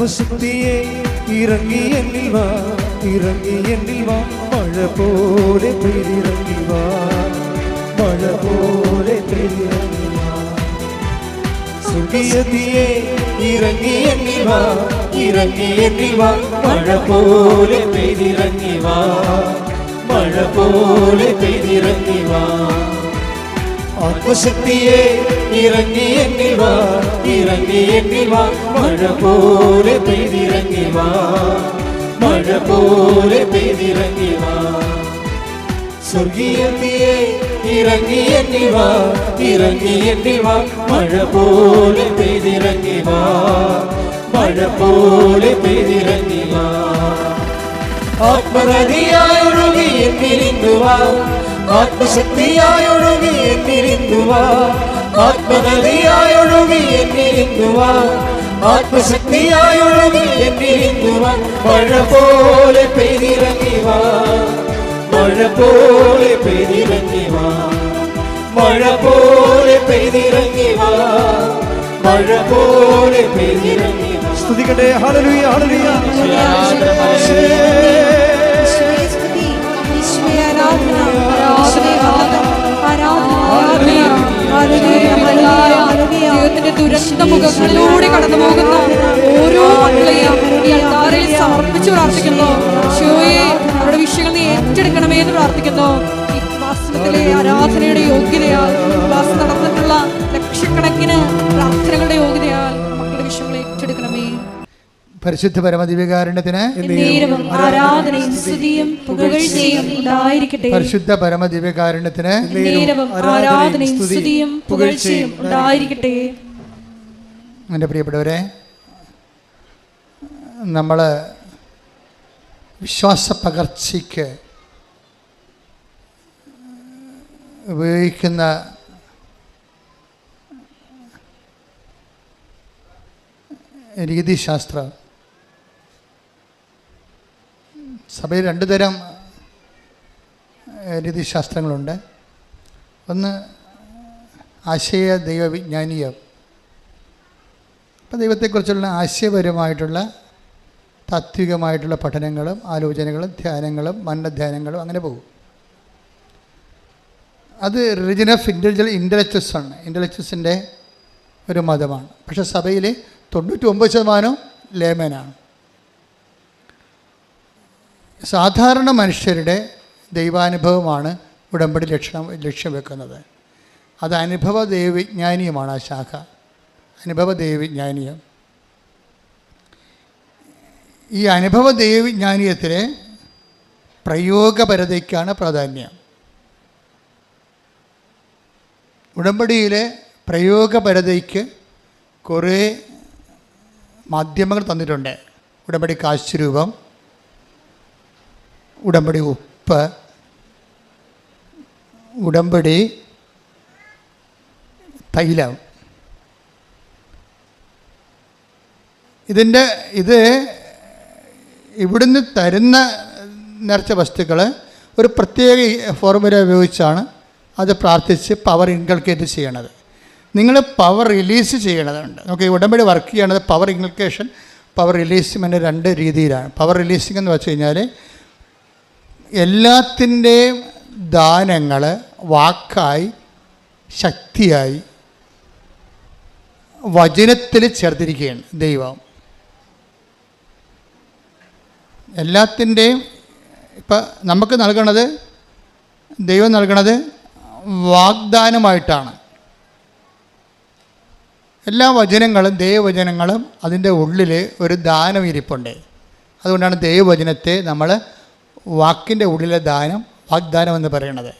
ആത്മശക്തിയെ ഇറങ്ങി എന്നിൽ വാ ഇറങ്ങി എന്നിൽ വാ മഴ പോലെ പെയ്തിറങ്ങി വാ മഴ പോലെ പെയ്തിറങ്ങി വാ സ്വർഗീയതിയെ ഇറങ്ങി എന്നിൽ വാ ഇറങ്ങി എന്നിൽ വാ മഴ പോലെ പെയ്തിറങ്ങി വാ മഴ പോലെ പെയ്തിറങ്ങി വാ ആത്മശക്തിയെ ഇറങ്ങി എന്നിൽ വാ ഇറങ്ങി എന്നിൽ വാ മഴ പോലെ പെയ്തിറങ്ങി വാ മഴ പോലെ പെയ്തിറങ്ങി വാ സ്വർഗീയത്തിയെ ഇറങ്ങി എന്നിൽ വാ ഇറങ്ങി എന്നിൽ വാ മഴ പോലെ പെയ്തിറങ്ങി വാ മഴ പോലെ പെയ്തിറങ്ങി വാ ആത്മനദിയായി ഒഴുകി ആത്മശക്തിയായൊഴുകി വാ ആത്മനദിയായി ഒഴുകി എന്നിരിന്നു വാ ആത്മശക്തിയായി ഒഴുകി എന്നിരിന്നു വാ മഴ പോലെ പെയ്തിറങ്ങിവാ മഴ പോലെ പെയ്തിറങ്ങിവാ മഴ പോലെ പെയ്തിറങ്ങിവാ മഴ പോലെ പെയ്തിറങ്ങിവാ സ്തുതിക്കട്ടെ ഹല്ലേലൂയ ഹല്ലേലൂയ ദൈവത്തിന്റെ ദുരന്ത മുഖങ്ങളിലൂടെ കടന്നു പോകുന്ന ഓരോ മക്കളെയും പരിശുദ്ധ പരമദിവ്യകാരുണ്യത്തിന് ഉണ്ടായിരിക്കട്ടെ പരിശുദ്ധ പരമദിവ്യകാരുണ്യത്തിന് ഉണ്ടായിരിക്കട്ടെ. എന്റെ പ്രിയപ്പെട്ടവരെ നമ്മൾ വിശ്വാസ പകർച്ചയ്ക്ക് ഉപയോഗിക്കുന്ന രീതിശാസ്ത്രം സഭയിൽ രണ്ട് തരം രീതിശാസ്ത്രങ്ങളുണ്ട്. ഒന്ന് ആശയ ദൈവവിജ്ഞാനീയം. അപ്പോൾ ദൈവത്തെക്കുറിച്ചുള്ള ആശയപരമായിട്ടുള്ള താത്വികമായിട്ടുള്ള പഠനങ്ങളും ആലോചനകളും ധ്യാനങ്ങളും മന്നധ്യാനങ്ങളും അങ്ങനെ പോകും. അത് റിലിജൻ ഓഫ് ഇന്റലിജൽ ഇന്റലക്ച്വൽസ് ആണ്. ഇന്റലക്ച്വസിന്റെ ഒരു മതമാണ്. പക്ഷേ സഭയിൽ തൊണ്ണൂറ്റി ഒമ്പത് ശതമാനവും ലേമനാണ് സാധാരണ മനുഷ്യരുടെ ദൈവാനുഭവമാണ് ഉടമ്പടി ലക്ഷണം ലക്ഷ്യം വെക്കുന്നത്. അത് അനുഭവ ദൈവവിജ്ഞാനീയമാണ് ആ ശാഖ. അനുഭവ ദൈവവിജ്ഞാനീയം ഈ അനുഭവ ദൈവവിജ്ഞാനീയത്തിലെ പ്രയോഗപരതയ്ക്കാണ് പ്രാധാന്യം. ഉടമ്പടിയിലെ പ്രയോഗപരതയ്ക്ക് കുറേ മാധ്യമങ്ങൾ തന്നിട്ടുണ്ട്. ഉടമ്പടി കാശുരൂപം ഉടമ്പടി ഉപ്പ് ഉടമ്പടി തൈലം. ഇതിന്റെ ഇത് ഇവിടുന്ന് തരുന്ന നിറച്ച വസ്തുക്കൾ ഒരു പ്രത്യേക ഫോർമുല ഉപയോഗിച്ചാണ് അത് പ്രാർത്ഥിച്ച് പവർ ഇൻകൾക്കേറ്റ് ചെയ്യണത്. നിങ്ങൾ പവർ റിലീസ് ചെയ്യണതുണ്ട്. നമുക്ക് ഈ ഉടമ്പടി വർക്ക് ചെയ്യണത് പവർ ഇൻകൾക്കേഷൻ പവർ റിലീസ്മെന്റ് രണ്ട് രീതിയിലാണ്. പവർ റിലീസിങ് എന്ന് വെച്ച് കഴിഞ്ഞാൽ എല്ലാത്തിന്റെയും ദാനങ്ങൾ വാക്കായി ശക്തിയായി വചനത്തിൽ ചേർത്തിരിക്കുകയാണ് ദൈവം. എല്ലാത്തിന്റെയും ഇപ്പം നമുക്ക് നൽകണത് ദൈവം നൽകണത് വാഗ്ദാനമായിട്ടാണ്. എല്ലാ വചനങ്ങളും ദൈവവചനങ്ങളും അതിന്റെ ഉള്ളിൽ ഒരു ദാനം ഇരിപ്പുണ്ട് അതുകൊണ്ടാണ് ദൈവവചനത്തെ നമ്മൾ വാക്കിന്റെ ഉള്ളിലെ ദാനം വാഗ്ദാനം എന്ന് പറയണത്.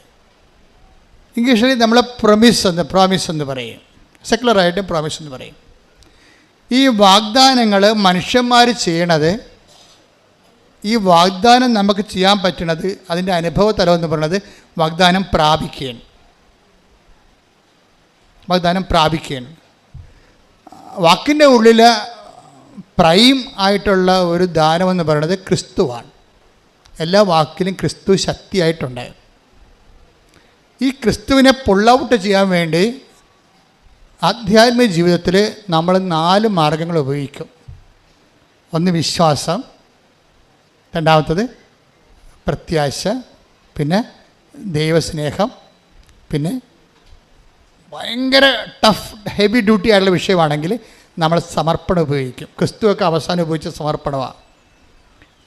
ഇംഗ്ലീഷിൽ നമ്മൾ പ്രൊമിസ് എന്ന് പ്രോമിസ് എന്ന് പറയും. സെക്കുലറായിട്ട് പ്രോമിസ് എന്ന് പറയും. ഈ വാഗ്ദാനങ്ങൾ മനുഷ്യന്മാർ ചെയ്യണത് ഈ വാഗ്ദാനം നമുക്ക് ചെയ്യാൻ പറ്റണത് അതിന്റെ അനുഭവ തലം എന്ന് പറയുന്നത് വാഗ്ദാനം പ്രാപിക്കുകയാണ്. വാഗ്ദാനം പ്രാപിക്കുകയാണ്. വാക്കിന്റെ ഉള്ളിൽ പ്രൈം ആയിട്ടുള്ള ഒരു ദാനമെന്ന് പറയുന്നത് ക്രിസ്തുവാണ്. എല്ലാ വാക്കിലും ക്രിസ്തു ശക്തിയായിട്ടുണ്ട് ഈ ക്രിസ്തുവിനെ പുൾ ചെയ്യാൻ വേണ്ടി ആധ്യാത്മിക ജീവിതത്തിൽ നമ്മൾ നാല് മാർഗങ്ങൾ ഉപയോഗിക്കും. ഒന്ന് വിശ്വാസം രണ്ടാമത്തത് പ്രത്യാശ പിന്നെ ദൈവസ്നേഹം പിന്നെ ഭയങ്കര ടഫ് ഹെവി ഡ്യൂട്ടി ആയിട്ടുള്ള വിഷയമാണെങ്കിൽ നമ്മൾ സമർപ്പണം ഉപയോഗിക്കും. ക്രിസ്തുവൊക്കെ അവസാനം ഉപയോഗിച്ച സമർപ്പണമാണ്.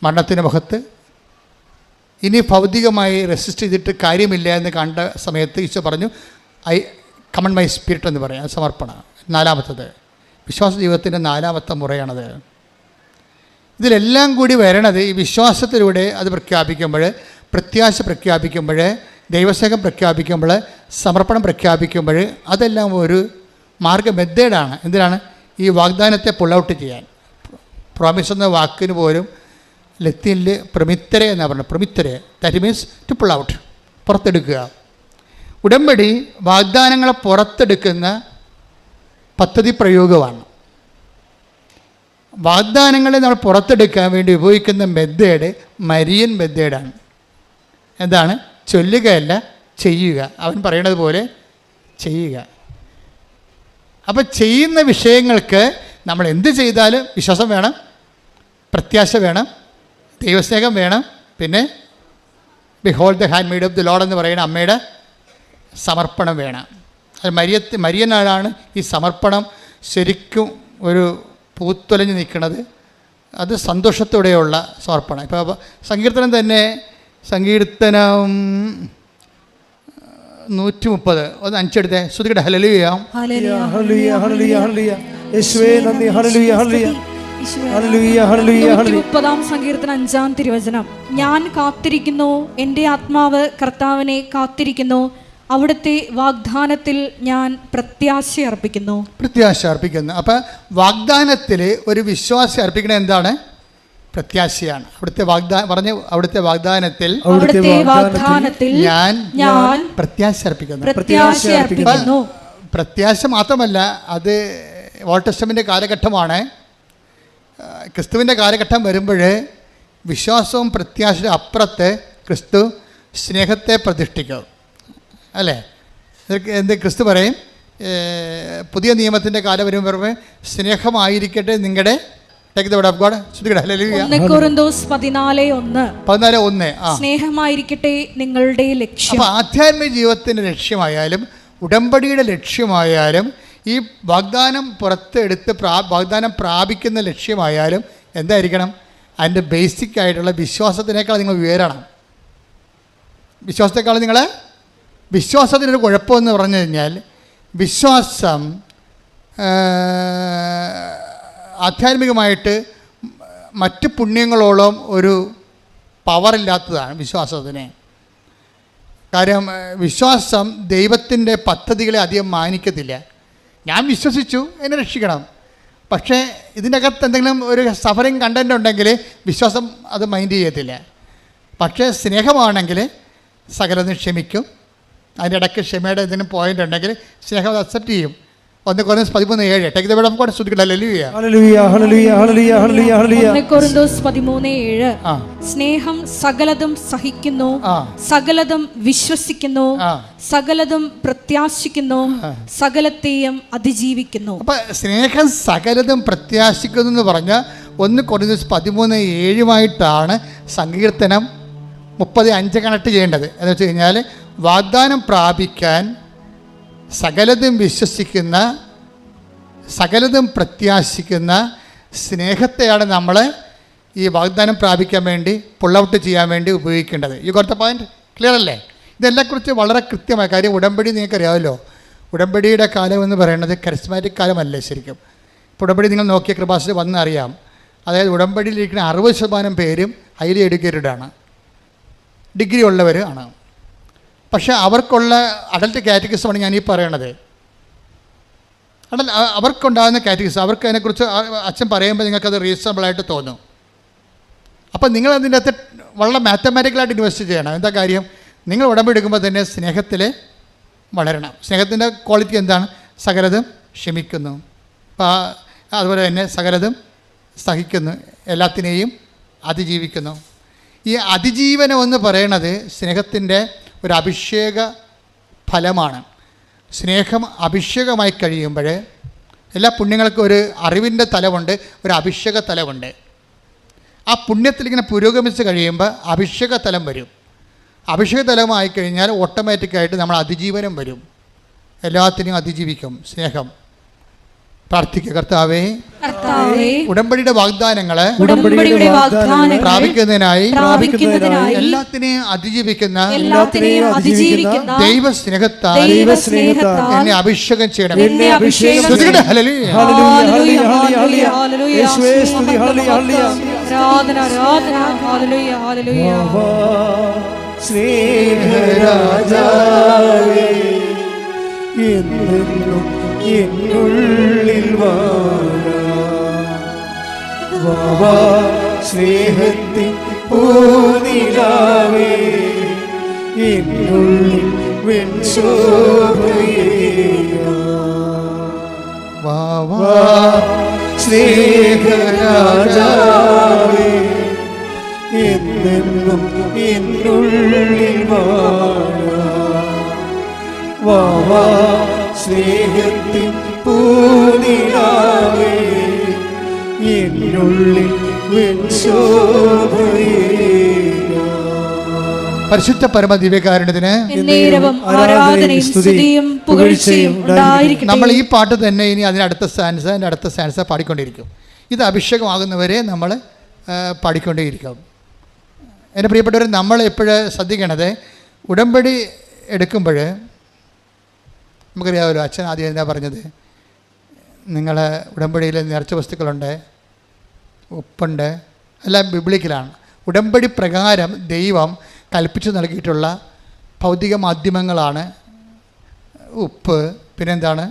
മരണത്തിന്റെ മുഖത്ത് ഇനി ഭൗതികമായി റെസിസ്റ്റ് ചെയ്തിട്ട് കാര്യമില്ല എന്ന് കണ്ട സമയത്ത് ഈശോ പറഞ്ഞു ഐ കമൺ മൈ സ്പിരിറ്റ് എന്ന് പറയാം. സമർപ്പണ. നാലാമത്തത് വിശ്വാസ ജീവിതത്തിന്റെ നാലാമത്തെ മുറയാണത്. ഇതിലെല്ലാം കൂടി വരണത് ഈ വിശ്വാസത്തിലൂടെ അത് പ്രഖ്യാപിക്കുമ്പോൾ പ്രത്യാശ പ്രഖ്യാപിക്കുമ്പോൾ ദൈവസേഖം പ്രഖ്യാപിക്കുമ്പോൾ സമർപ്പണം പ്രഖ്യാപിക്കുമ്പോൾ അതെല്ലാം ഒരു മാർഗ മെത്തേഡാണ് എന്തിനാണ്? ഈ വാഗ്ദാനത്തെ പുൾ ഔട്ട് ചെയ്യാൻ. പ്രോമിസ് എന്ന വാക്കിന് പോലും ലത്തീനിൽ പ്രമിത്തരെ എന്നാണ് പറഞ്ഞത്? പ്രമിത്തരെ. That means to pull out പുറത്തെടുക്കുക. ഉടമ്പടി വാഗ്ദാനങ്ങളെ പുറത്തെടുക്കുന്ന പദ്ധതി പ്രയോഗമാണ്. വാഗ്ദാനങ്ങളെ നമ്മൾ പുറത്തെടുക്കാൻ വേണ്ടി ഉപയോഗിക്കുന്ന മെത്തേഡ് മരിയൻ മെത്തേഡാണ്. എന്താണ്? ചൊല്ലുകയല്ല ചെയ്യുക. അവൻ പറയണത് പോലെ ചെയ്യുക. അപ്പോൾ ചെയ്യുന്ന വിഷയങ്ങൾക്ക് നമ്മൾ എന്ത് ചെയ്താലും വിശ്വാസം വേണം പ്രത്യാശ വേണം ദൈവസ്നേഹം വേണം. പിന്നെ behold the handmaid of the Lord എന്ന് പറയുന്ന അമ്മയുടെ സമർപ്പണം വേണം. അത് മരിയത്ത് മരിയനാണ് ഈ സമർപ്പണം ശരിക്കും ഒരു പൂത്തൊലഞ്ഞ് നിൽക്കുന്നത്. അത് സന്തോഷത്തോടെയുള്ള സമർപ്പണം. ഇപ്പോൾ സങ്കീർത്തനം തന്നെ സങ്കീർത്തനം നൂറ്റി മുപ്പത് ഒന്ന് അഞ്ചെടുത്തേ. ശ്രുതികട. ഹലലിയാം ഹലിയ ഹലിയ ഹലിയ ഹലിയ യേശുവേ നന്ദി. ഹലിയ ഹല്ലേലൂയ. മുപ്പതാം സങ്കീർത്തനം അഞ്ചാം തിരുവചനം. ഞാൻ കാത്തിരിക്കുന്നു എന്റെ ആത്മാവ് കർത്താവിനെ കാത്തിരിക്കുന്നു. അവിടുത്തെ വാഗ്ദാനത്തിൽ ഞാൻ പ്രത്യാശ അർപ്പിക്കുന്നു. പ്രത്യാശ അർപ്പിക്കുന്നു. അപ്പം വാഗ്ദാനത്തിൽ ഒരു വിശ്വാസി അർപ്പിക്കുന്നത് എന്താണ്? പ്രത്യാശയാണ്. അവിടുത്തെ വാഗ്ദാനം പറഞ്ഞു അവിടുത്തെ വാഗ്ദാനത്തിൽ അവിടുത്തെ വാഗ്ദാനത്തിൽ ഞാൻ ഞാൻ പ്രത്യാശ അർപ്പിക്കുന്നു. പ്രത്യാശ അർപ്പിക്കുന്നു. പ്രത്യാശ മാത്രമല്ല അത് ഓൾഡ് ടെസ്റ്റമിന്റെ കാലഘട്ടമാണ്. ക്രിസ്തുവിന്റെ കാലഘട്ടം വരുമ്പോൾ വിശ്വാസവും പ്രത്യാശയും അപ്പുറത്ത് ക്രിസ്തു സ്നേഹത്തെ പ്രതിഷ്ഠിക്കും. അല്ലേ? എന്ത് ക്രിസ്തു പറയും? പുതിയ നിയമത്തിന്റെ കാലം വരുമ്പോൾ സ്നേഹമായിരിക്കട്ടെ നിങ്ങളുടെ സ്നേഹമായിരിക്കട്ടെ നിങ്ങളുടെ ലക്ഷ്യം. ആധ്യാത്മിക ജീവിതത്തിന്റെ ലക്ഷ്യമായാലും ഉടമ്പടിയുടെ ലക്ഷ്യമായാലും ഈ വാഗ്ദാനം പുറത്തെടുത്ത് പ്രാ വാഗ്ദാനം പ്രാപിക്കുന്ന ലക്ഷ്യമായാലും എന്തായിരിക്കണം? അതിന്റെ ബേസിക് ആയിട്ടുള്ള വിശ്വാസത്തിനേക്കാൾ നിങ്ങൾ ഉയരണം. വിശ്വാസത്തെക്കാൾ നിങ്ങൾ വിശ്വാസത്തിനൊരു കുഴപ്പമെന്ന് പറഞ്ഞു കഴിഞ്ഞാൽ വിശ്വാസം ആധ്യാത്മികമായിട്ട് മറ്റ് പുണ്യങ്ങളോളം ഒരു പവറില്ലാത്തതാണ് വിശ്വാസത്തിന്. കാര്യം വിശ്വാസം ദൈവത്തിന്റെ പദ്ധതികളെ അധികം മാനിക്കത്തില്ല. ഞാൻ വിശ്വസിച്ചു എന്നെ രക്ഷിക്കണം. പക്ഷേ ഇതിനകത്ത് എന്തെങ്കിലും ഒരു സഫറിങ് കണ്ടന്റ് ഉണ്ടെങ്കിൽ വിശ്വാസം അത് മൈൻഡ് ചെയ്യത്തില്ല. പക്ഷേ സ്നേഹമാണെങ്കിൽ സകലത്തിന് ക്ഷമിക്കും. അതിന്റെ ഇടയ്ക്ക് ക്ഷമയുടെ എന്തെങ്കിലും പോയിന്റ് ഉണ്ടെങ്കിൽ സ്നേഹം അക്സെപ്റ്റ് ചെയ്യും. ഒന്ന് കുറഞ്ഞ പതിമൂന്ന് ഏഴ്. Take the word of God ശ്രുതിക്കട്ടെ ഹല്ലേലൂയ ഹല്ലേലൂയ, ഹല്ലേലൂയ, ഹല്ലേലൂയ, ഹല്ലേലൂയ, ഹല്ലേലൂയ. ഒന്ന് കൊറിന്തോസ് പതിമൂന്ന് ഏഴ്. ആ. സ്നേഹം സകലതും സഹിക്കുന്നു സകലതും വിശ്വസിക്കുന്നു സകലതും പ്രത്യാശിക്കുന്നു സകലത്തെയും അതിജീവിക്കുന്നു. അപ്പോൾ സ്നേഹം സകലതും പ്രത്യാശിക്കുന്നു എന്ന് പറഞ്ഞാൽ ഒന്ന് കുറഞ്ഞ പതിമൂന്ന് ഏഴുമായിട്ടാണ് സങ്കീർത്തനം മുപ്പത് അഞ്ച് കണക്ട് ചെയ്യേണ്ടത്. എന്ന് വെച്ച് കഴിഞ്ഞാൽ വാഗ്ദാനം പ്രാപിക്കാൻ സകലതും വിശ്വസിക്കുന്ന സകലതും പ്രത്യാശിക്കുന്ന സ്നേഹത്തെയാണ് നമ്മൾ ഈ വാഗ്ദാനം പ്രാപിക്കാൻ വേണ്ടി പുൾ ഔട്ട് ചെയ്യാൻ വേണ്ടി ഉപയോഗിക്കേണ്ടത്. ഈ ദ പോയിന്റ് ക്ലിയർ അല്ലേ? ഇതെല്ലാക്കുറിച്ച് വളരെ കൃത്യമായ കാര്യം ഉടമ്പടി നിങ്ങൾക്കറിയാമല്ലോ. ഉടമ്പടിയുടെ കാലം എന്ന് പറയുന്നത് കരിസ്മാറ്റിക് കാലമല്ലേ ശരിക്കും. ഇപ്പോൾ ഉടമ്പടി നിങ്ങൾ നോക്കിയ കൃപാസിൽ വന്നറിയാം. അതായത് ഉടമ്പടിയിലിരിക്കുന്ന അറുപത് ശതമാനം പേരും ഹൈലി എഡ്യൂക്കേറ്റഡ് ആണ്. ഡിഗ്രി ഉള്ളവരാണ് പക്ഷേ അവർക്കുള്ള അഡൽട്ട് കാറ്റഗറിസമാണ് ഞാൻ ഈ പറയണത്. അടൽ അവർക്കുണ്ടാകുന്ന കാറ്റഗറീസ് അവർക്ക് അതിനെക്കുറിച്ച് അച്ഛൻ പറയുമ്പോൾ നിങ്ങൾക്കത് റീസണബിളായിട്ട് തോന്നും. അപ്പം നിങ്ങൾ അതിന്റെ അകത്ത് വളരെ മാത്തമാറ്റിക്കലായിട്ട് ഇൻവെസ്റ്റ് ചെയ്യണം. എന്താ കാര്യം? നിങ്ങൾ ഉടമ്പെടുക്കുമ്പോൾ തന്നെ സ്നേഹത്തിൽ വളരണം. സ്നേഹത്തിന്റെ ക്വാളിറ്റി എന്താണ്? സകലതും ക്ഷമിക്കുന്നു. അപ്പോൾ അതുപോലെ തന്നെ സകലതും സഹിക്കുന്നു. എല്ലാത്തിനെയും അതിജീവിക്കുന്നു. ഈ അതിജീവനം എന്ന് പറയണത് സ്നേഹത്തിന്റെ ഒരു അഭിഷേക ഫലമാണ് സ്നേഹം അഭിഷേകമായി കഴിയുമ്പോൾ എല്ലാ പുണ്യങ്ങൾക്കും ഒരു അറിവിന്റെ തലമുണ്ട് ഒരു അഭിഷേക തലമുണ്ട് ആ പുണ്യത്തിൽ ഇങ്ങനെ പുരോഗമിച്ച് കഴിയുമ്പോൾ അഭിഷേക തലം വരും. അഭിഷേക തലമായി കഴിഞ്ഞാൽ ഓട്ടോമാറ്റിക്കായിട്ട് നമ്മൾ അതിജീവനം വരും. എല്ലാത്തിനെയും അതിജീവിക്കും സ്നേഹം. പ്രാർത്ഥിക്കുക കർത്താവേ കർത്താവേ ഉടമ്പടിയുടെ വാഗ്ദാനങ്ങൾ ഉടമ്പടിയുടെ പ്രാപിക്കുന്നതിനായി പ്രാപിക്കുന്നതിനായി എല്ലാത്തിനെയും അതിജീവിക്കുന്ന എല്ലാത്തിനെയും അതിജീവിക്കുന്ന ദൈവസ്നേഹത്താൽ ദൈവസ്നേഹത്താൽ എന്നെ അഭിഷേകം ചെയ്യണം എന്നെ അഭിഷേകം സ്തുതിക്കട്ടെ, ഹല്ലേലൂയ. ഹല്ലേലൂയ, ഹല്ലേലൂയ, ഹല്ലേലൂയ. യേശുവേ, സ്തുതി, ഹല്ലേലൂയ, ഹല്ലേലൂയ. ആരാധന ആരാധന ഹല്ലേലൂയ ഹല്ലേലൂയ സ്നേഹരാജാവേ എന്നെന്നും എന്നുള്ളിൽ വാവാ സ്നേഹത്തിൻ പൂനിലാവേ. എന്നുള്ളിൽ വെൺശോഭയേയാ വാ, വാ. സ്നേഹരാജാവേ. എന്നെന്നും എന്നുള്ളിൽ വാവാ സ്നേഹത്തിൻ പൂനിലാവേ. എന്നുള്ളിൽ പരിശുദ്ധ പരമ ദിവ്യകാരണത്തിന് നമ്മൾ ഈ പാട്ട് തന്നെ ഇനി അതിനടുത്ത സ്റ്റാൻസ് അതിന്റെ അടുത്ത സ്റ്റാൻസ് പാടിക്കൊണ്ടിരിക്കും ഇത് അഭിഷേകമാകുന്നവരെ നമ്മൾ പാടിക്കൊണ്ടേയിരിക്കും. എന്റെ പ്രിയപ്പെട്ടവർ നമ്മൾ എപ്പോഴും ശ്രദ്ധിക്കണത് ഉടമ്പടി എടുക്കുമ്പോൾ നമുക്കറിയാമല്ലോ അച്ഛൻ ആദ്യം എന്താ പറഞ്ഞത്? നിങ്ങൾ ഉടമ്പടിയിൽ നിറച്ച വസ്തുക്കളുണ്ട് ഉപ്പുണ്ട് എല്ലാം ബിബ്ലിക്കലാണ് ഉടമ്പടി പ്രകാരം ദൈവം കൽപ്പിച്ചു നൽകിയിട്ടുള്ള ഭൗതിക മാധ്യമങ്ങളാണ് ഉപ്പ് പിന്നെന്താണ്?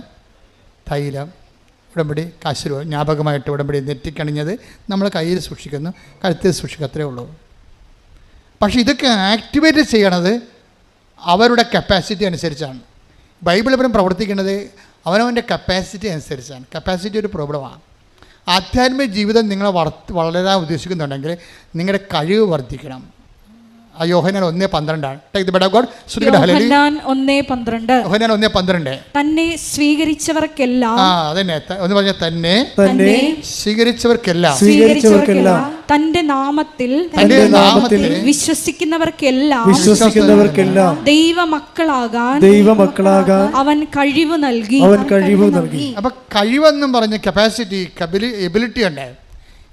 തൈലം ഉടമ്പടി കാശുരൂപ ജ്ഞാപകമായിട്ട് ഉടമ്പടി നെറ്റിക്കണിഞ്ഞത് നമ്മൾ കയ്യിൽ സൂക്ഷിക്കുന്നു കഴുത്തിൽ സൂക്ഷിക്കുക അത്രേ ഉള്ളൂ. പക്ഷേ ഇതൊക്കെ ആക്ടിവേറ്റ് ചെയ്യണത് അവരുടെ കപ്പാസിറ്റി അനുസരിച്ചാണ്. ബൈബിൾ എപ്പോഴും പ്രവർത്തിക്കുന്നത് അവനവന്റെ കപ്പാസിറ്റി അനുസരിച്ചാണ്. കപ്പാസിറ്റി ഒരു പ്രോബ്ലമാണ് ആധ്യാത്മിക ജീവിതം നിങ്ങളെ വളരാൻ ഉദ്ദേശിക്കുന്നുണ്ടെങ്കിൽ നിങ്ങളുടെ കഴിവ് വർദ്ധിക്കണം. യോഹനാൻ ഒന്നേ പന്ത്രണ്ടാണ്. തന്നെ സ്വീകരിച്ചവർക്കെല്ലാം ആ അതന്നെ. ത- ഒന്ന് പറഞ്ഞ തന്നെ തന്നെ സ്വീകരിച്ചവർക്കെല്ലാം. സ്വീകരിച്ചവർക്കെല്ലാം. തന്റെ നാമത്തിൽ തന്റെ നാമത്തിൽ വിശ്വസിക്കുന്നവർക്കെല്ലാം. വിശ്വസിക്കുന്നവർക്കെല്ലാം ദൈവമക്കളാകാൻ ദൈവമക്കളാകാൻ അവൻ കഴിവ് നൽകി. അവൻ കഴിവ് നൽകി. അപ്പൊ കഴിവെന്നും പറഞ്ഞ കപ്പാസിറ്റി കബിലി എബിലിറ്റി ഉണ്ട്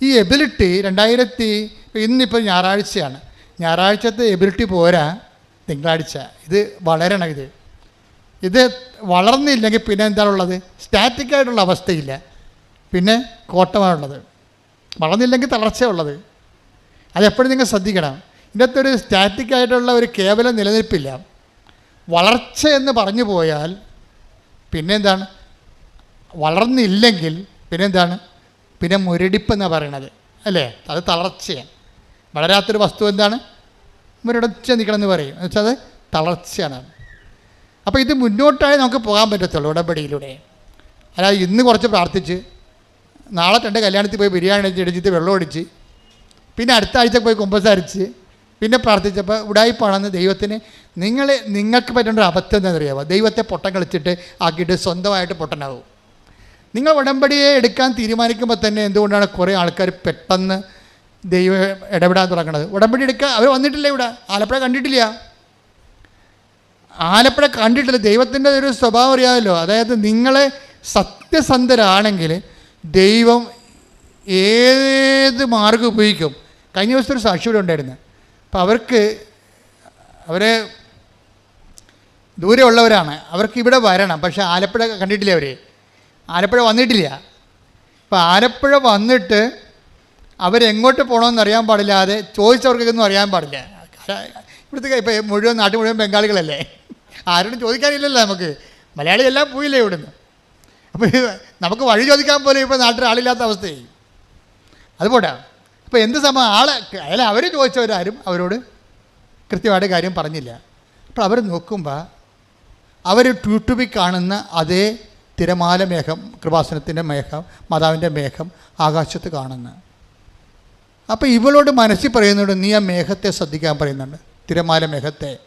ഈ എബിലിറ്റി രണ്ടായിരത്തി ഇന്നിപ്പോൾ ഞായറാഴ്ചയാണ്. ഞായറാഴ്ചത്തെ എബിലിറ്റി പോരാ തിങ്കളാഴ്ച. ഇത് വളരണം ഇത്. ഇത് വളർന്നില്ലെങ്കിൽ പിന്നെ എന്താണുള്ളത് സ്റ്റാറ്റിക്കായിട്ടുള്ള അവസ്ഥയില്ല. പിന്നെ കോട്ടമാണുള്ളത് വളർന്നില്ലെങ്കിൽ തളർച്ചയുള്ളത് അതെപ്പോഴും നിങ്ങൾ ശ്രദ്ധിക്കണം. ഇതിനകത്ത് ഒരു സ്റ്റാറ്റിക്കായിട്ടുള്ള ഒരു കേവലം നിലനിൽപ്പില്ല. വളർച്ച എന്ന് പറഞ്ഞു പോയാൽ പിന്നെ എന്താണ്? വളർന്നില്ലെങ്കിൽ പിന്നെന്താണ് പിന്നെ മുരടിപ്പ് എന്നാണ് പറയണത്. അല്ലേ? അത് തളർച്ചയാണ് വളരാത്തൊരു വസ്തു എന്താണ്? മുരടച്ച് നിൽക്കണം എന്ന് പറയും. എന്ന് വെച്ചാൽ അത് തളർച്ചയാണ്. അപ്പോൾ ഇത് മുന്നോട്ടായി നമുക്ക് പോകാൻ പറ്റത്തുള്ളൂ ഉടമ്പടിയിലൂടെ. അല്ലാതെ ഇന്ന് കുറച്ച് പ്രാർത്ഥിച്ച് നാളെ രണ്ട് കല്യാണത്തിൽ പോയി ബിരിയാണി അടിച്ച് ഇടിച്ചിട്ട് വെള്ളം ഒടിച്ച് പിന്നെ അടുത്ത ആഴ്ച പോയി കുമ്പസാരിച്ച് പിന്നെ പ്രാർത്ഥിച്ചപ്പോൾ ഉടായിപ്പാണെന്ന് ദൈവത്തിന് നിങ്ങൾ നിങ്ങൾക്ക് പറ്റുന്ന ഒരു അബദ്ധം എന്താണെന്നറിയാമോ ദൈവത്തെ പൊട്ടം കളിച്ചിട്ട് ആക്കിയിട്ട് സ്വന്തമായിട്ട് പൊട്ടനാവും. നിങ്ങൾ ഉടമ്പടിയെ എടുക്കാൻ തീരുമാനിക്കുമ്പോൾ തന്നെ എന്തുകൊണ്ടാണ് കുറേ ആൾക്കാർ പെട്ടെന്ന് ദൈവം ഇടപെടാൻ തുടങ്ങണത്. ഉടമ്പടി എടുക്കുക അവർ വന്നിട്ടില്ല ഇവിടെ? ആലപ്പുഴ കണ്ടിട്ടില്ല. ആലപ്പുഴ കണ്ടിട്ടില്ല. ദൈവത്തിന്റെ ഒരു സ്വഭാവം അറിയാമല്ലോ. അതായത് നിങ്ങളെ സത്യസന്ധരാണെങ്കിൽ ദൈവം ഏത് മാർഗം ഉപയോഗിക്കും? കഴിഞ്ഞ ദിവസത്തെ ഒരു സാക്ഷി ഇവിടെ ഉണ്ടായിരുന്നു. അപ്പോൾ അവർക്ക് അവരെ ദൂരെയുള്ളവരാണ് അവർക്ക് ഇവിടെ വരണം. പക്ഷേ ആലപ്പുഴ കണ്ടിട്ടില്ല അവർ ആലപ്പുഴ വന്നിട്ടില്ല. അപ്പോൾ ആലപ്പുഴ വന്നിട്ട് അവരെങ്ങോട്ട് പോകണമെന്ന് അറിയാൻ പാടില്ലാതെ ചോദിച്ചവർക്കൊന്നും അറിയാൻ പാടില്ല. ഇവിടുത്തെ ഇപ്പോൾ മുഴുവൻ നാട്ടിൽ മുഴുവൻ ബംഗാളികളല്ലേ? ആരോടും ചോദിക്കാനില്ലല്ലോ നമുക്ക്. മലയാളിയെല്ലാം പോയില്ലേ ഇവിടുന്ന്. അപ്പോൾ നമുക്ക് വഴി ചോദിക്കാൻ പോലും ഇപ്പോൾ നാട്ടിൽ ആളില്ലാത്ത അവസ്ഥയായി. അതുപോട്ടെ അപ്പോൾ എന്ത് സമയം ആളെ അയാൾ അവർ ചോദിച്ചവരാരും അവരോട് കൃത്യമായിട്ട് കാര്യം പറഞ്ഞില്ല. അപ്പോൾ അവർ നോക്കുമ്പോൾ അവർ ട്യൂട്യൂബിൽ കാണുന്ന അതേ തിരമാല മേഘം കൃപാസനത്തിന്റെ മേഘം മാതാവിന്റെ മേഘം ആകാശത്ത് കാണുന്നു. അപ്പോൾ ഇവളോട് മനസ്സിൽ പറയുന്നുണ്ട് നീ ആ മേഘത്തെ ശ്രദ്ധിക്കാൻ പറയുന്നുണ്ട്. തിരമാല മേഘത്തെ.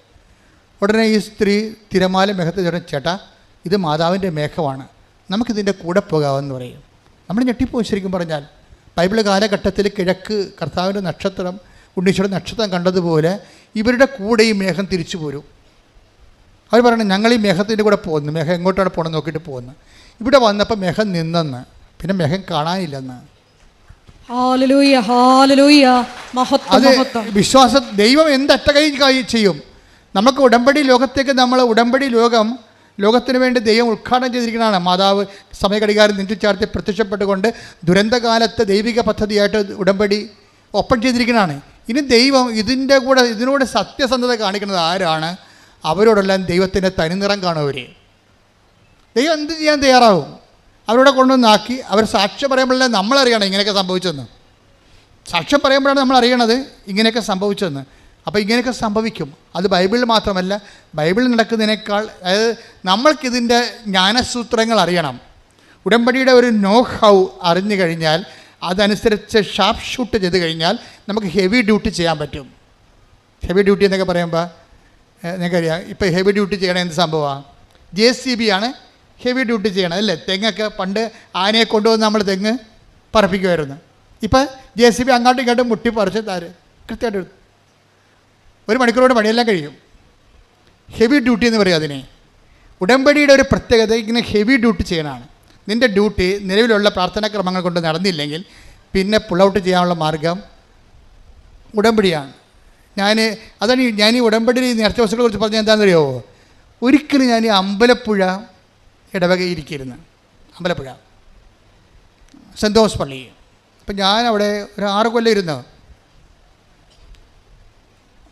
ഉടനെ ഈ സ്ത്രീ തിരമാല മേഘത്തെ ചേട്ടൻ ചേട്ടാ ഇത് മാതാവിന്റെ മേഘമാണ്. നമുക്കിതിന്റെ കൂടെ പോകാമെന്ന് പറയും. നമ്മൾ ഞെട്ടിപ്പോയി ശരിക്കും പറഞ്ഞാൽ. ബൈബിൾ കാലഘട്ടത്തിൽ കിഴക്ക് കർത്താവിന്റെ നക്ഷത്രം ഉണ്ണീശ്വരൻ നക്ഷത്രം കണ്ടതുപോലെ ഇവരുടെ കൂടെ ഈ മേഘം തിരിച്ചു പോരും. അവർ പറയണം ഞങ്ങൾ ഈ മേഘത്തിന്റെ കൂടെ പോകുന്നു. മേഘം എങ്ങോട്ടാണ് പോകണം നോക്കിയിട്ട് പോകുന്നു. ഇവിടെ വന്നപ്പോൾ മേഘം നിന്നെന്ന്. പിന്നെ മേഘം കാണാനില്ലെന്ന്. അത് വിശ്വാസം ദൈവം എന്തറ്റ കൈ ചെയ്യും? നമുക്ക് ഉടമ്പടി ലോകത്തേക്ക് നമ്മൾ ഉടമ്പടി ലോകം ലോകത്തിന് വേണ്ടി ദൈവം ഉദ്ഘാടനം ചെയ്തിരിക്കുന്നതാണ്. മാതാവ് സമയഘടികാരം നെഞ്ചുചാർത്തി പ്രത്യക്ഷപ്പെട്ടുകൊണ്ട് ദുരന്തകാലത്ത് ദൈവിക പദ്ധതിയായിട്ട് ഉടമ്പടി ഓപ്പൺ ചെയ്തിരിക്കുന്നതാണ്. ഇനി ദൈവം ഇതിന്റെ കൂടെ ഇതിനോട് സത്യസന്ധത കാണിക്കുന്നത് ആരാണ്? അവരോടെല്ലാം ദൈവത്തിന്റെ തനിനിറം അവർ ദൈവം എന്ത് ചെയ്യാൻ തയ്യാറാവും? അവരോടെ കൊണ്ടുവന്നാക്കി. അവർ സാക്ഷ്യം പറയുമ്പോഴല്ലേ നമ്മളറിയണം ഇങ്ങനെയൊക്കെ സംഭവിച്ചെന്ന്. സാക്ഷ്യം പറയുമ്പോഴാണ് നമ്മൾ അറിയണത് ഇങ്ങനെയൊക്കെ സംഭവിച്ചെന്ന്. അപ്പോൾ ഇങ്ങനെയൊക്കെ സംഭവിക്കും. അത് ബൈബിളിൽ മാത്രമല്ല ബൈബിളിൽ നടക്കുന്നതിനേക്കാൾ അതായത് നമ്മൾക്കിതിന്റെ ജ്ഞാനസൂത്രങ്ങൾ അറിയണം. ഉടമ്പടിയുടെ ഒരു നോ ഹൗ അറിഞ്ഞു കഴിഞ്ഞാൽ അതനുസരിച്ച് ഷാർപ്പ് ഷൂട്ട് ചെയ്ത് കഴിഞ്ഞാൽ നമുക്ക് ഹെവി ഡ്യൂട്ടി ചെയ്യാൻ പറ്റും. ഹെവി ഡ്യൂട്ടി എന്നൊക്കെ പറയുമ്പോൾ നിങ്ങൾക്കറിയാം. ഇപ്പോൾ ഹെവി ഡ്യൂട്ടി ചെയ്യണ എന്ത് സംഭവമാണ് ജെ സി ബി ആണ് ഹെവി ഡ്യൂട്ടി ചെയ്യണം അല്ലേ? തെങ്ങൊക്കെ പണ്ട് ആനയെ കൊണ്ടുവന്ന് നമ്മൾ തെങ്ങ് പറപ്പിക്കുമായിരുന്നു. ഇപ്പം ജെ സി ബി അങ്ങോട്ടും ഇങ്ങോട്ടും മുട്ടി പറിച്ച് താര് കൃത്യമായിട്ട് എടുത്തു. ഒരു മണിക്കൂറോട് പണിയെല്ലാം കഴിയും. ഹെവി ഡ്യൂട്ടി എന്ന് പറയും അതിനെ. ഉടമ്പടിയുടെ ഒരു പ്രത്യേകത ഇങ്ങനെ ഹെവി ഡ്യൂട്ടി ചെയ്യണമാണ് നിന്റെ ഡ്യൂട്ടി നിലവിലുള്ള പ്രാർത്ഥനാക്രമങ്ങൾ കൊണ്ട് നടന്നില്ലെങ്കിൽ പിന്നെ പുൾ ഔട്ട് ചെയ്യാനുള്ള മാർഗം ഉടമ്പടിയാണ്. ഞാൻ അതാണ് ഞാൻ ഈ ഉടമ്പടി നേർച്ച വസ്തുക്കളെ കുറിച്ച് പറഞ്ഞാൽ എന്താണെന്നറിയോ? ഒരിക്കലും ഞാൻ ഈ അമ്പലപ്പുഴ ഇടവകയിരിക്കരുന്നു. അമ്പലപ്പുഴ. സെന്റ് തോമസ് പള്ളി. അപ്പം ഞാൻ അവിടെ ഒരു ആറ് കൊല്ലം ഇരുന്നു.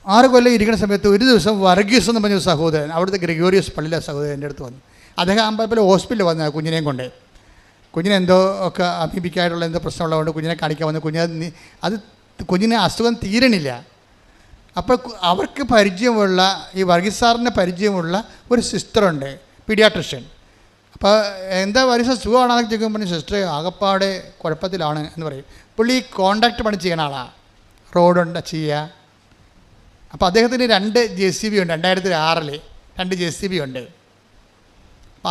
ആറ് കൊല്ലം ഇരിക്കുന്ന സമയത്ത് ഒരു ദിവസം വർഗീസ് എന്ന് പറഞ്ഞ സഹോദരൻ അവിടുത്തെ ഗ്രിഗോറിയസ് പള്ളിയിലെ സഹോദരൻ എന്റെ അടുത്ത് വന്നു. അദ്ദേഹം അമ്പലപ്പുഴ ഹോസ്പിറ്റലിൽ വന്ന കുഞ്ഞിനെയും കൊണ്ട്. കുഞ്ഞിന് എന്തോ ഒക്കെ അമീപിക്കായിട്ടുള്ള എന്തോ പ്രശ്നമുള്ളതുകൊണ്ട് കുഞ്ഞിനെ കാണിക്കാൻ വന്നു. കുഞ്ഞിനെ അത് കുഞ്ഞിനെ അസുഖം തീരണില്ല. അപ്പോൾ അവർക്ക് പരിചയമുള്ള ഈ വർഗീസ് സാറിന് പരിചയമുള്ള ഒരു സിസ്റ്ററുണ്ട് പീഡിയാട്രിഷ്യൻ. അപ്പോൾ എന്താ വർഗീസ് സുഖമാണെന്നൊക്കെ ചോദിക്കുമ്പോൾ സിസ്റ്റർ ആകപ്പാട് കുഴപ്പത്തിലാണ് എന്ന് പറയും. പുള്ളി കോണ്ടാക്ട് പണി ചെയ്യണ ആളാണ് റോഡുണ്ട് ചെയ്യുക അപ്പോൾ അദ്ദേഹത്തിന് രണ്ട് ജെ സി ബി ഉണ്ട് രണ്ടായിരത്തി ആറിൽ രണ്ട് ജെ സി ബി ഉണ്ട്.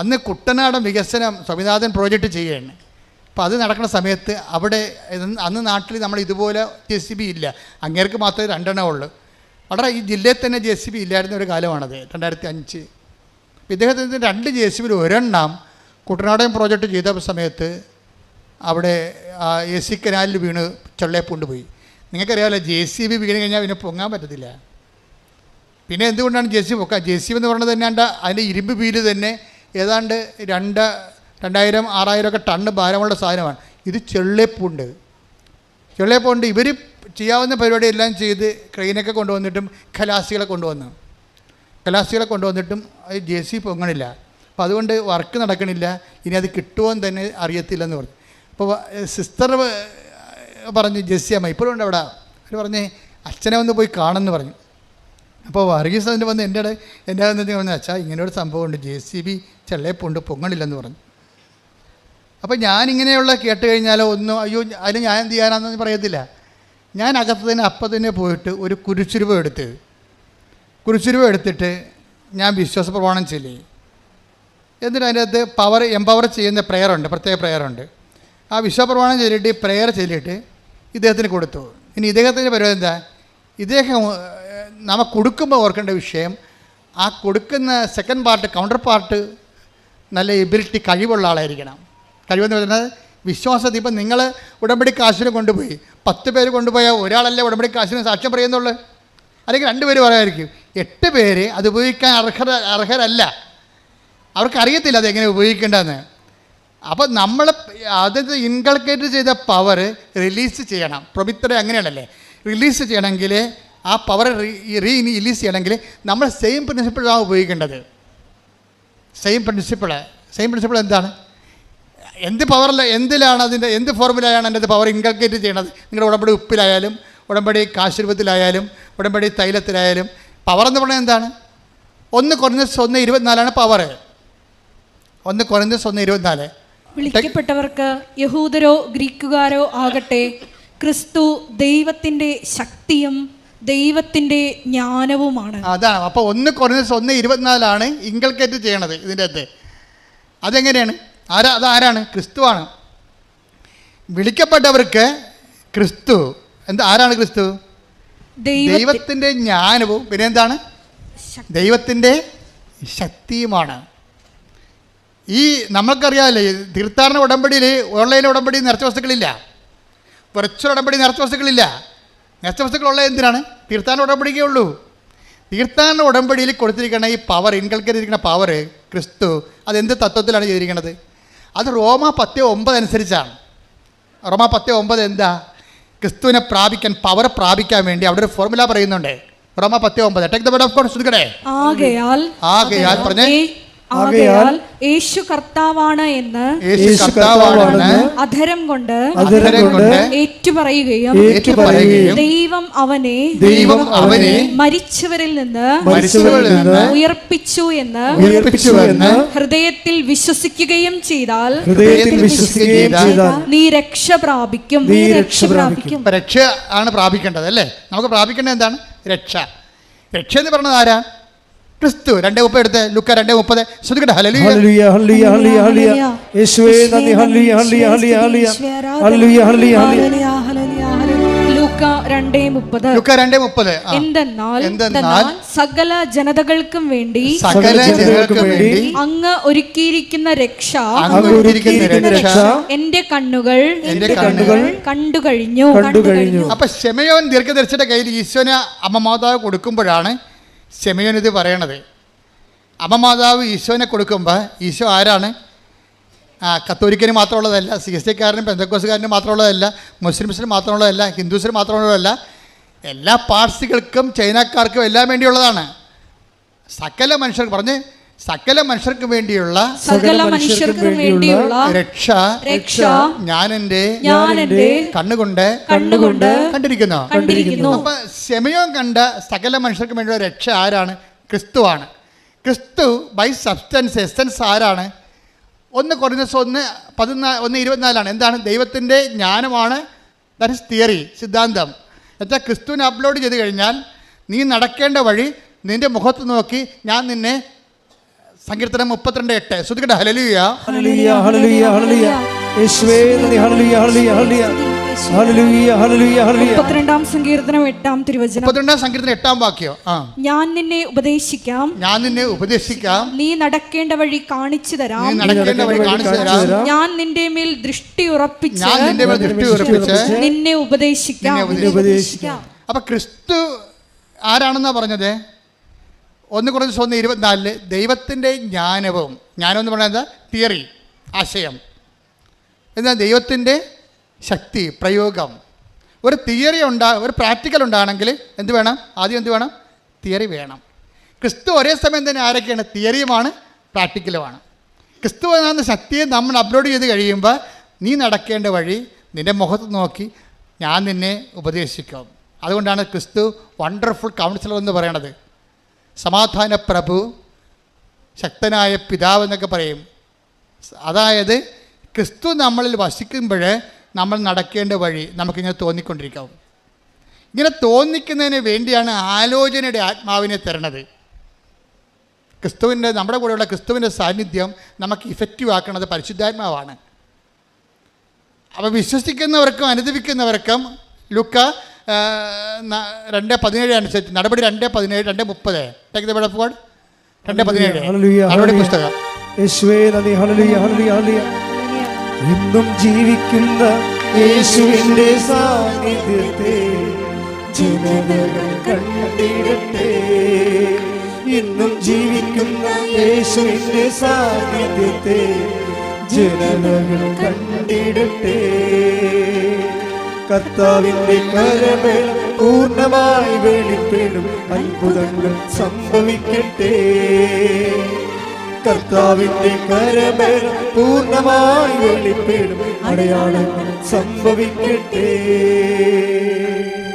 അന്ന് കുട്ടനാടൻ വികസനം സ്വാമിനാഥൻ പ്രോജക്റ്റ് ചെയ്യുകയാണ്. അപ്പോൾ അത് നടക്കുന്ന സമയത്ത് അവിടെ അന്ന് നാട്ടിൽ നമ്മൾ ഇതുപോലെ ജെ സി ബി ഇല്ല. അങ്ങേർക്ക് മാത്രമേ രണ്ടെണ്ണം ഉള്ളൂ. വളരെ ഈ ജില്ലയിൽ തന്നെ ജെ സി ബി ഇല്ലായിരുന്ന ഒരു കാലമാണത് രണ്ടായിരത്തി അഞ്ച് ഇദ്ദേഹത്തിന് രണ്ട് ജെ സി ബിയിൽ ഒരെണ്ണം കുട്ടനാടൻ പ്രോജക്റ്റ് ചെയ്ത സമയത്ത് അവിടെ എ സി കനാലിൽ വീണ് ചെള്ളയപ്പുണ്ട് പോയി നിങ്ങൾക്കറിയാമല്ലോ ജെ സി ബി വീണ് കഴിഞ്ഞാൽ പിന്നെ പൊങ്ങാൻ പറ്റത്തില്ല. പിന്നെ എന്തുകൊണ്ടാണ് ജെ സി പൊക്കാൻ? ജെ സി ബി എന്ന് പറയുന്നത് തന്നെ അതിന്റെ ഇരുമ്പ് വീൽ തന്നെ ഏതാണ്ട് രണ്ട് രണ്ടായിരം ആറായിരം ഒക്കെ ടണ്ണ് ഭാരമുള്ള സാധനമാണ്. ഇത് ചെള്ളേപ്പുണ്ട്. ചെള്ളേപ്പുണ്ട് ഇവർ ചെയ്യാവുന്ന പരിപാടിയെല്ലാം ചെയ്ത് ക്രെയിനൊക്കെ കൊണ്ടുവന്നിട്ടും ഖലാസികളെ കൊണ്ടുവന്നു. ഖലാസികളെ കൊണ്ടുവന്നിട്ടും അത് ജെ സി പൊങ്ങണില്ല. അപ്പോൾ അതുകൊണ്ട് വർക്ക് നടക്കണില്ല. ഇനി അത് കിട്ടുമോ എന്ന് തന്നെ അറിയത്തില്ലെന്ന് പറഞ്ഞു. അപ്പോൾ സിസ്റ്റർ പറഞ്ഞു ജെസ്സി അമ്മ ഇപ്പോഴും ഉണ്ട് അവിടെ? അവർ പറഞ്ഞ് അച്ഛനെ ഒന്ന് പോയി കാണുമെന്ന് പറഞ്ഞു. അപ്പോൾ വർഗീസ് അതിന്റെ വന്ന് എന്റെ എന്റെ വന്നിട്ട് പറഞ്ഞു അച്ഛാ ഇങ്ങനെ ഒരു സംഭവമുണ്ട് ജെ സി ബി ചെള്ളയപ്പുണ്ട് പൊങ്ങണില്ലെന്ന് പറഞ്ഞു. അപ്പോൾ ഞാനിങ്ങനെയുള്ള കേട്ട് കഴിഞ്ഞാലോ ഒന്നും അയ്യോ അതിന് ഞാൻ എന്ത് ചെയ്യാനാണെന്ന് പറയത്തില്ല. ഞാൻ അകത്ത് തന്നെ അപ്പം തന്നെ പോയിട്ട് ഒരു കുരിശുരുവ എടുത്ത് കുരിശുരുവ എടുത്തിട്ട് ഞാൻ വിശ്വാസ പ്രമാണം ചെല്ലേ. എന്നിട്ട് അതിന്റെ അകത്ത് പവർ എംപവർ ചെയ്യുന്ന ഉണ്ട് പ്രത്യേക ഉണ്ട്. ആ വിശ്വപ്രമാണം ചൊല്ലിയിട്ട് പ്രെയർ ചൊല്ലിയിട്ട് ഇദ്ദേഹത്തിന് കൊടുത്തു. ഇനി ഇദ്ദേഹത്തിന്റെ പരിപാടി എന്താ? ഇദ്ദേഹം നമ്മൾ നമ്മ കൊടുക്കുമ്പോൾ ഓർക്കേണ്ട വിഷയം ആ കൊടുക്കുന്ന സെക്കൻഡ് പാർട്ട് കൗണ്ടർ പാർട്ട് നല്ല എബിലിറ്റി കഴിവുള്ള ആളായിരിക്കണം. കഴിവെന്ന് പറയുന്നത് വിശ്വാസത്തിൽ ഇപ്പം നിങ്ങൾ ഉടമ്പടി കാശിന് കൊണ്ടുപോയി. പത്ത് പേര് കൊണ്ടുപോയാൽ ഒരാളല്ലേ ഉടമ്പടി കാശിന് സാക്ഷ്യം പറയുന്നുള്ളൂ. അല്ലെങ്കിൽ രണ്ട് പേര് പറയാമായിരിക്കും എട്ട് പേര് അത് ഉപയോഗിക്കാൻ അർഹത അർഹരല്ല. അവർക്കറിയത്തില്ല അതെങ്ങനെ ഉപയോഗിക്കേണ്ടതെന്ന്. അപ്പോൾ നമ്മൾ അത് ഇൻകൾക്കേറ്റ് ചെയ്ത പവർ റിലീസ് ചെയ്യണം. പ്രമിത്ര അങ്ങനെയാണല്ലേ? റിലീസ് ചെയ്യണമെങ്കിൽ ആ പവർ റീ റിലീസ് ചെയ്യണമെങ്കിൽ നമ്മൾ സെയിം പ്രിൻസിപ്പിളാണ് ഉപയോഗിക്കേണ്ടത്. സെയിം പ്രിൻസിപ്പിൾ സെയിം പ്രിൻസിപ്പിൾ എന്താണ്? എന്ത് പവറിൽ എന്തിലാണ് അതിന്റെ എന്ത് ഫോർമുലയാണ് അതിന്റെ പവർ ഇൻകൾക്കേറ്റ് ചെയ്യണത്? നിങ്ങളുടെ ഉടമ്പടി ഉപ്പിലായാലും ഉടമ്പടി കാശുരൂപത്തിലായാലും ഉടമ്പടി തൈലത്തിലായാലും പവർ എന്ന് പറഞ്ഞാൽ എന്താണ്? ഒന്ന് കുറഞ്ഞ ഒന്ന് ഇരുപത്തിനാലാണ് പവർ ഒന്ന് കുറഞ്ഞ ഒന്ന് ഇരുപത്തിനാല്. വിളിക്കപ്പെട്ടവർക്ക് യഹൂദരോ ഗ്രീക്കുകാരോ ആകട്ടെ ക്രിസ്തു ദൈവത്തിന്റെ ശക്തിയും ദൈവത്തിന്റെ ജ്ഞാനവുമാണ്. അതാണ്. അപ്പോൾ ഒന്ന് കുറഞ്ഞ ഒന്ന് ഇരുപത്തിനാലാണ് ഇൻകൾക്കേറ്റ് ചെയ്യണത് ഇതിന്റെ അകത്ത്. അതെങ്ങനെയാണ്? ആരാ അത് ആരാണ്? ക്രിസ്തുവാണ് വിളിക്കപ്പെട്ടവർക്ക് ക്രിസ്തു. എന്താ ആരാണ് ക്രിസ്തു? ദൈവ ദൈവത്തിന്റെ ജ്ഞാനവും പിന്നെ എന്താണ് ദൈവത്തിന്റെ ശക്തിയുമാണ്. ഈ നമുക്കറിയാമല്ലേ തീർത്ഥാടന ഉടമ്പടിയിൽ ഓൺലൈൻ ഉടമ്പടി നിറച്ച വസ്തുക്കളില്ല. വെർച്വൽ ഉടമ്പടി നിറച്ച വസ്തുക്കളില്ല. നിറച്ച വസ്തുക്കളുള്ള എന്തിനാണ്? തീർത്ഥാടന ഉടമ്പടിക്കേ ഉള്ളൂ. തീർത്ഥാടന ഉടമ്പടിയിൽ കൊടുത്തിരിക്കുന്ന ഈ പവർ ഇൻകൽക്കരിക്കുന്ന പവർ ക്രിസ്തു അതെന്ത് തത്വത്തിലാണ് ചെയ്തിരിക്കുന്നത് അത് റോമ പത്ത് ഒമ്പത് അനുസരിച്ചാണ്. റോമ പത്ത് ഒമ്പത് എന്താ? ക്രിസ്തുവിനെ പ്രാപിക്കാൻ പവർ പ്രാപിക്കാൻ വേണ്ടി അവിടെ ഒരു ഫോർമുല പറയുന്നുണ്ട്. റോമ പത്ത് ഒമ്പത് take the word of God ശ്രദ്ധിക്കണേ. ആകയാൽ ആകയാൽ പറഞ്ഞേ ആകയാൽ യേശു കർത്താവാണ് എന്ന് യേശു കർത്താവാണെന്ന് അധരം കൊണ്ട് അധരം കൊണ്ട് ഏറ്റുപറയുകയും ഏറ്റുപറയുകയും ദൈവം അവനെ ദൈവം അവനെ മരിച്ചവരിൽ നിന്ന് മരിച്ചവരിൽ നിന്ന് ഉയർപ്പിച്ചു എന്ന് ഉയർപ്പിച്ചുവെന്ന് ഹൃദയത്തിൽ വിശ്വസിക്കുകയും ചെയ്താൽ ഹൃദയത്തിൽ വിശ്വസിക്കുകയും ചെയ്താൽ നീ രക്ഷ പ്രാപിക്കും നീ രക്ഷ പ്രാപിക്കും. രക്ഷ ആണ് പ്രാപിക്കേണ്ടത് അല്ലേ? നമുക്ക് പ്രാപിക്കേണ്ടത് എന്താണ്? രക്ഷ. രക്ഷ എന്ന് പറഞ്ഞത് ആരാ? ക്രിസ്തു രണ്ടേ മുപ്പത് എടുത്ത്. ലുക്ക രണ്ടേ മുപ്പത്. ശ്രദ്ധിക്കട്ടെ ഹലലു ഹല്ലേലൂയ ഹല്ലേലൂയ ഹല്ലേലൂയ ഹല്ലേലൂയ യേശുവേ നന്ദി ഹല്ലേലൂയ ഹല്ലേലൂയ ഹല്ലേലൂയ. ഹല്ലേലൂയ ഹല്ലേലൂയ. ഹല്ലേലൂയ ലൂക്ക രണ്ടേ മുപ്പത്. ലുക്ക രണ്ടേ മുപ്പത്. എന്തെന്നാൽ എന്തെന്നാൽ സകല ജനതകൾക്കും വേണ്ടി സകല ജനതകൾക്കും വേണ്ടി അങ്ങ് ഒരുക്കിയിരിക്കുന്ന രക്ഷ അങ്ങ് ഒരുക്കിയിരിക്കുന്ന രക്ഷ എന്റെ കണ്ണുകൾ എന്റെ കണ്ണുകൾ കണ്ടു കഴിഞ്ഞു. കണ്ടു കഴിഞ്ഞു. അപ്പൊ ശമയോൻ ദീർഘദർശിയുടെ കയ്യിൽ ഈശോനെ അമ്മ മാതാവ് കൊടുക്കുമ്പോഴാണ് ശമയോൻ ഇത് പറയണത്. അമ്മ മാതാവ് ഈശോനെ കൊടുക്കുമ്പോൾ ഈശോ ആരാണ്? ആ കത്തോലിക്കന് മാത്രമുള്ളതല്ല സി എസ് ടിക്കാരനും പെന്തക്കോസുകാരനും മാത്രമുള്ളതല്ല മുസ്ലിംസിന് മാത്രമുള്ളതല്ല ഹിന്ദുസിന് മാത്രമുള്ളതല്ല എല്ലാ പാർസികൾക്കും ചൈനക്കാർക്കും എല്ലാം വേണ്ടിയുള്ളതാണ്. സകല മനുഷ്യർക്ക് പറഞ്ഞ് സകല മനുഷ്യർക്ക് വേണ്ടിയുള്ള സകല മനുഷ്യർക്ക് വേണ്ടിയുള്ള രക്ഷ രക്ഷ ഞാൻ എന്റെ ഞാൻ എന്റെ കണ്ണുകൊണ്ട് കണ്ണുകൊണ്ട് കണ്ടിരിക്കുന്നു. കണ്ടിരിക്കുന്നു. അപ്പൊ ശമയോൻ കണ്ട സകല മനുഷ്യർക്ക് വേണ്ടിയുള്ള രക്ഷ ആരാണ്? ക്രിസ്തുവാണ് ക്രിസ്തു ബൈ സബ്സ്റ്റൻസ് എസൻസ് ആരാണ്? ഒന്ന് കുറഞ്ഞ ഒന്ന് പതിനാ ഒന്ന് ഇരുപത്തിനാലാണ്. എന്താണ്? ദൈവത്തിന്റെ ജ്ഞാനമാണ്. ദാറ്റ് ഇസ് തിയറി സിദ്ധാന്തം. എന്നുവെച്ചാൽ ക്രിസ്തുവിനെ അപ്ലോഡ് ചെയ്ത് കഴിഞ്ഞാൽ നീ നടക്കേണ്ട വഴി നിന്റെ മുഖത്ത് നോക്കി ഞാൻ നിന്നെ സങ്കീർത്തനം മുപ്പത്തിരണ്ട് എട്ട്. ശ്രദ്ധിക്കട്ടെ ഹലലുയ യേശുവേ നന്ദി. മുപ്പത്തിരണ്ടാം സങ്കീർത്തനം എട്ടാം തിരുവചനം. മുപ്പത്തിരണ്ടാം സങ്കീർത്തനം എട്ടാം വാക്യം. ആ. ഞാൻ നിന്നെ ഉപദേശിക്കാം. ഞാൻ നിന്നെ ഉപദേശിക്കാം. നീ നടക്കേണ്ട വഴി കാണിച്ചു തരാം. നടക്കേണ്ട വഴി കാണിച്ചു തരാം. ഞാൻ നിന്റെ മേൽ ദൃഷ്ടി ഉറപ്പിച്ച് ഞാൻ നിന്റെ മേൽ ദൃഷ്ടി ഉറപ്പിച്ച് നിന്നെ ഉപദേശിക്കാം. നിന്നെ നിന്നെ ഉപദേശിക്കാം. അപ്പൊ ക്രിസ്തു ആരാണെന്നാ പറഞ്ഞത്? ഒന്ന് കുറച്ച് ഒന്ന് ഇരുപത്തിനാലിൽ ദൈവത്തിന്റെ ജ്ഞാനവും ജ്ഞാനം എന്ന് പറയുന്നത് തിയറി ആശയം. എന്നാൽ ദൈവത്തിന്റെ ശക്തി പ്രയോഗം. ഒരു തിയറി ഉണ്ടാ ഒരു പ്രാക്ടിക്കൽ ഉണ്ടാണെങ്കിൽ എന്ത് വേണം? ആദ്യം എന്ത് വേണം? തിയറി വേണം. ക്രിസ്തു ഒരേ സമയം തന്നെ ആരൊക്കെയാണ്? തിയറിയുമാണ് പ്രാക്ടിക്കലുമാണ്. ക്രിസ്തു എന്ന ശക്തിയെ നമ്മൾ അപ്ലോഡ് ചെയ്ത് കഴിയുമ്പോൾ നീ നടക്കേണ്ട വഴി നിന്റെ മുഖത്ത് നോക്കി ഞാൻ നിന്നെ ഉപദേശിക്കും. അതുകൊണ്ടാണ് ക്രിസ്തു വണ്ടർഫുൾ കൗൺസിലർ എന്ന് പറയണത്. സമാധാന പ്രഭു ശക്തനായ പിതാവ് എന്നൊക്കെ പറയും. അതായത് ക്രിസ്തു നമ്മളിൽ വസിക്കുമ്പോൾ നമ്മൾ നടക്കേണ്ട വഴി നമുക്കിങ്ങനെ തോന്നിക്കൊണ്ടിരിക്കാവും ഇങ്ങനെ തോന്നിക്കുന്നതിന് വേണ്ടിയാണ് ആലോചനയുടെ ആത്മാവിനെ തരണത്. ക്രിസ്തുവിന്റെ നമ്മുടെ കൂടെയുള്ള ക്രിസ്തുവിന്റെ സാന്നിധ്യം നമുക്ക് ഇഫക്റ്റീവ് ആക്കുന്നത് പരിശുദ്ധാത്മാവാണ്. അപ്പോൾ വിശ്വസിക്കുന്നവർക്കും അനുദവിക്കുന്നവർക്കും ലുക്ക രണ്ട് പതിനേഴ് അനുസരിച്ച് നടപടി രണ്ട് പതിനേഴ് രണ്ട് മുപ്പത്. Take the word of God രണ്ട് പതിനേഴ്. നടപടി. പുസ്തകം. ഇന്നും ജീവിക്കുന്ന യേശുവിന്റെ സാന്നിധ്യത്തെ ജനതകൾ കണ്ടിടട്ടെ. ഇന്നും ജീവിക്കുന്ന യേശുവിന്റെ സാന്നിധ്യത്തെ ജനതകൾ കണ്ടിടട്ടെ. കർത്താവിന്റെ കരമേൽ പൂർണമായി വെളിപ്പെടും. അത്ഭുതങ്ങൾ സംഭവിക്കട്ടെ. കർത്താവിന്റെ കരമേൽ പൂർണമായി വെളിപ്പെടും. അടയാളങ്ങൾ സംഭവിക്കട്ടെ.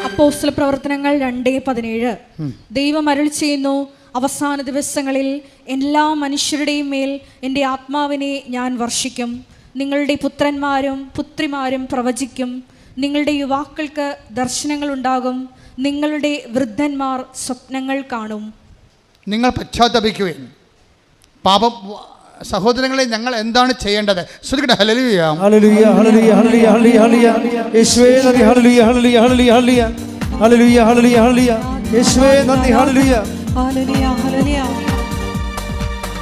അപ്പോസ്തല പ്രവർത്തനങ്ങൾ രണ്ടേ പതിനേഴ്. ദൈവം അരുൾ ചെയ്യുന്നു അവസാന ദിവസങ്ങളിൽ എല്ലാ മനുഷ്യരുടെയും മേൽ എന്റെ ആത്മാവിനെ ഞാൻ വർഷിക്കും. നിങ്ങളുടെ പുത്രന്മാരും പുത്രിമാരും പ്രവചിക്കും. നിങ്ങളുടെ യുവാക്കൾക്ക് ദർശനങ്ങൾ ഉണ്ടാകും. നിങ്ങളുടെ വൃദ്ധന്മാർ സ്വപ്നങ്ങൾ കാണും. നിങ്ങൾ പശ്ചാത്തപിക്കുകയും പാപം സഹോദരങ്ങളെ ഞങ്ങൾ എന്താണ് ചെയ്യേണ്ടത്? ശ്രദ്ധിക്കട്ടെ ഹലലുയ ഹല്ലേലൂയ ഹല്ലേലൂയ ഹല്ലേലൂയ ഹല്ലേലൂയ ഹല്ലേലൂയ. യേശുവേ നന്ദി ഹല്ലേലൂയ ഹല്ലേലൂയ ഹല്ലേലൂയ ഹല്ലേലൂയ. ഹല്ലേലൂയ ഹല്ലേലൂയ ഹല്ലേലൂയ. യേശുവേ നന്ദി ഹല്ലേലൂയ. ഹല്ലേലൂയ ഹല്ലേലൂയ.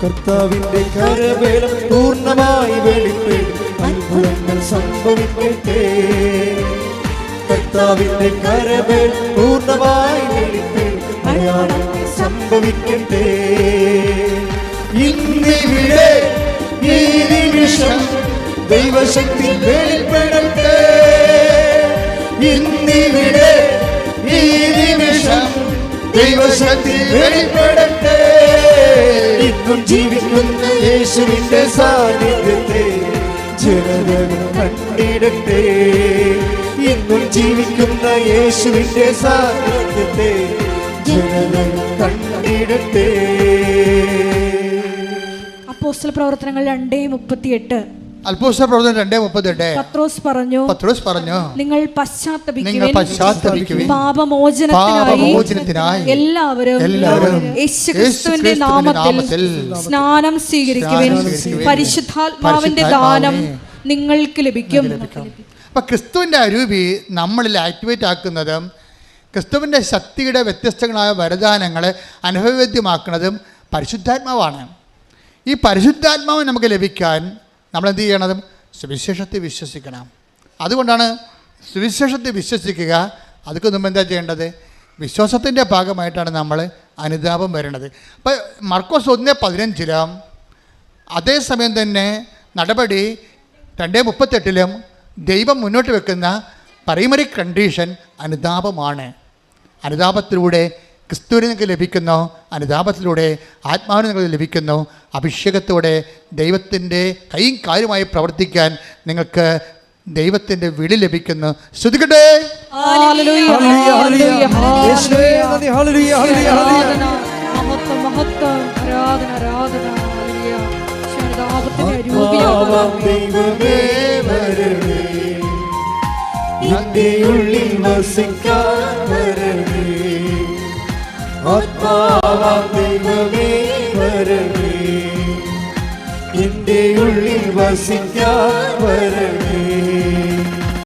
കർത്താവിന്റെ കരവേലം പൂർണമായി വെളിപ്പെടും. അത്ഭുതങ്ങൾ സംഭവിക്കട്ടെ. കർത്താവിന്റെ കരവേൽ പൂർണമായി വെളിപ്പെടും അടയാളങ്ങൾ സംഭവിക്കട്ടെ. ഇന്നിവിടെ ഈ നിമിഷം ദൈവശക്തി വെളിപ്പെടട്ടെ. ഇന്നിവിടെ ഈ നിമിഷം ദൈവശക്തി വെളിപ്പെടട്ടെ. ഇന്നും ജീവിക്കുന്ന യേശുവിന്റെ സാന്നിധ്യത്തെ ജനതകൾ ഇന്നും ജീവിക്കുന്ന യേശുവിന്റെ സാന്നിധ്യത്തെ ജനതകൾ കണ്ടിടട്ടെ. അപ്പോസ്റ്റൽ പ്രവർത്തനങ്ങൾ രണ്ടേ മുപ്പത്തിയെട്ട്. അൽപോസ്റ്റ പ്രവർത്തനം രണ്ടേ മുപ്പത്തെട്ട് പത്രോസ് പറഞ്ഞു പത്രോസ് പറഞ്ഞു നിങ്ങൾ നിങ്ങൾ പശ്ചാത്തപിക്കുവിൻ. പാപമോചനത്തിനായി എല്ലാവരും എല്ലാവരും യേശുക്രിസ്തുവിന്റെ നാമത്തിൽ സ്നാനം സ്വീകരിക്കുവിൻ. പരിശുദ്ധാത്മാവിന്റെ ദാനം നിങ്ങൾക്ക് ലഭിക്കും. അപ്പൊ ക്രിസ്തുവിന്റെ അരൂപി നമ്മളിൽ ആക്ടിവേറ്റ് ആക്കുന്നതും ക്രിസ്തുവിന്റെ ശക്തിയുടെ വ്യത്യസ്തങ്ങളായ വരദാനങ്ങളെ അനുഭവവേദ്യമാക്കുന്നതും പരിശുദ്ധാത്മാവാണ്. ഈ പരിശുദ്ധാത്മാവ് നമുക്ക് ലഭിക്കാൻ നമ്മൾ എന്ത് ചെയ്യണം സുവിശേഷത്തെ വിശ്വസിക്കണം. അതുകൊണ്ടാണ് സുവിശേഷത്തെ വിശ്വസിക്കുക. അതൊക്കെ മുമ്പ് എന്താ ചെയ്യേണ്ടത്? വിശ്വാസത്തിന്റെ ഭാഗമായിട്ടാണ് നമ്മൾ അനുതാപം വരേണ്ടത്. അപ്പോൾ മർക്കോസ് ഒന്ന് പതിനഞ്ചിലും അതേസമയം തന്നെ നടപടി രണ്ടേ മുപ്പത്തെട്ടിലും ദൈവം മുന്നോട്ട് വെക്കുന്ന പ്രൈമറി കണ്ടീഷൻ അനുതാപമാണ്. അനുതാപത്തിലൂടെ ക്രിസ്തുവിന് നിങ്ങൾക്ക് ലഭിക്കുന്നു അനുതാപത്തിലൂടെ ആത്മാവിന് നിങ്ങൾക്ക് ലഭിക്കുന്നു അഭിഷേകത്തോടെ ദൈവത്തിന്റെ കൈയും കാര്യമായി പ്രവർത്തിക്കാൻ നിങ്ങൾക്ക് ദൈവത്തിന്റെ വിളി ലഭിക്കുന്നു. ശ്രുതിക്കട്ടെ? ഉള്ളിൽ വസിക്കാൻ വരണേ ആത്മാവാം ദൈവമേ വരണേ. എന്റെ ഉള്ളിൽ വസിക്കാൻ വരണേ.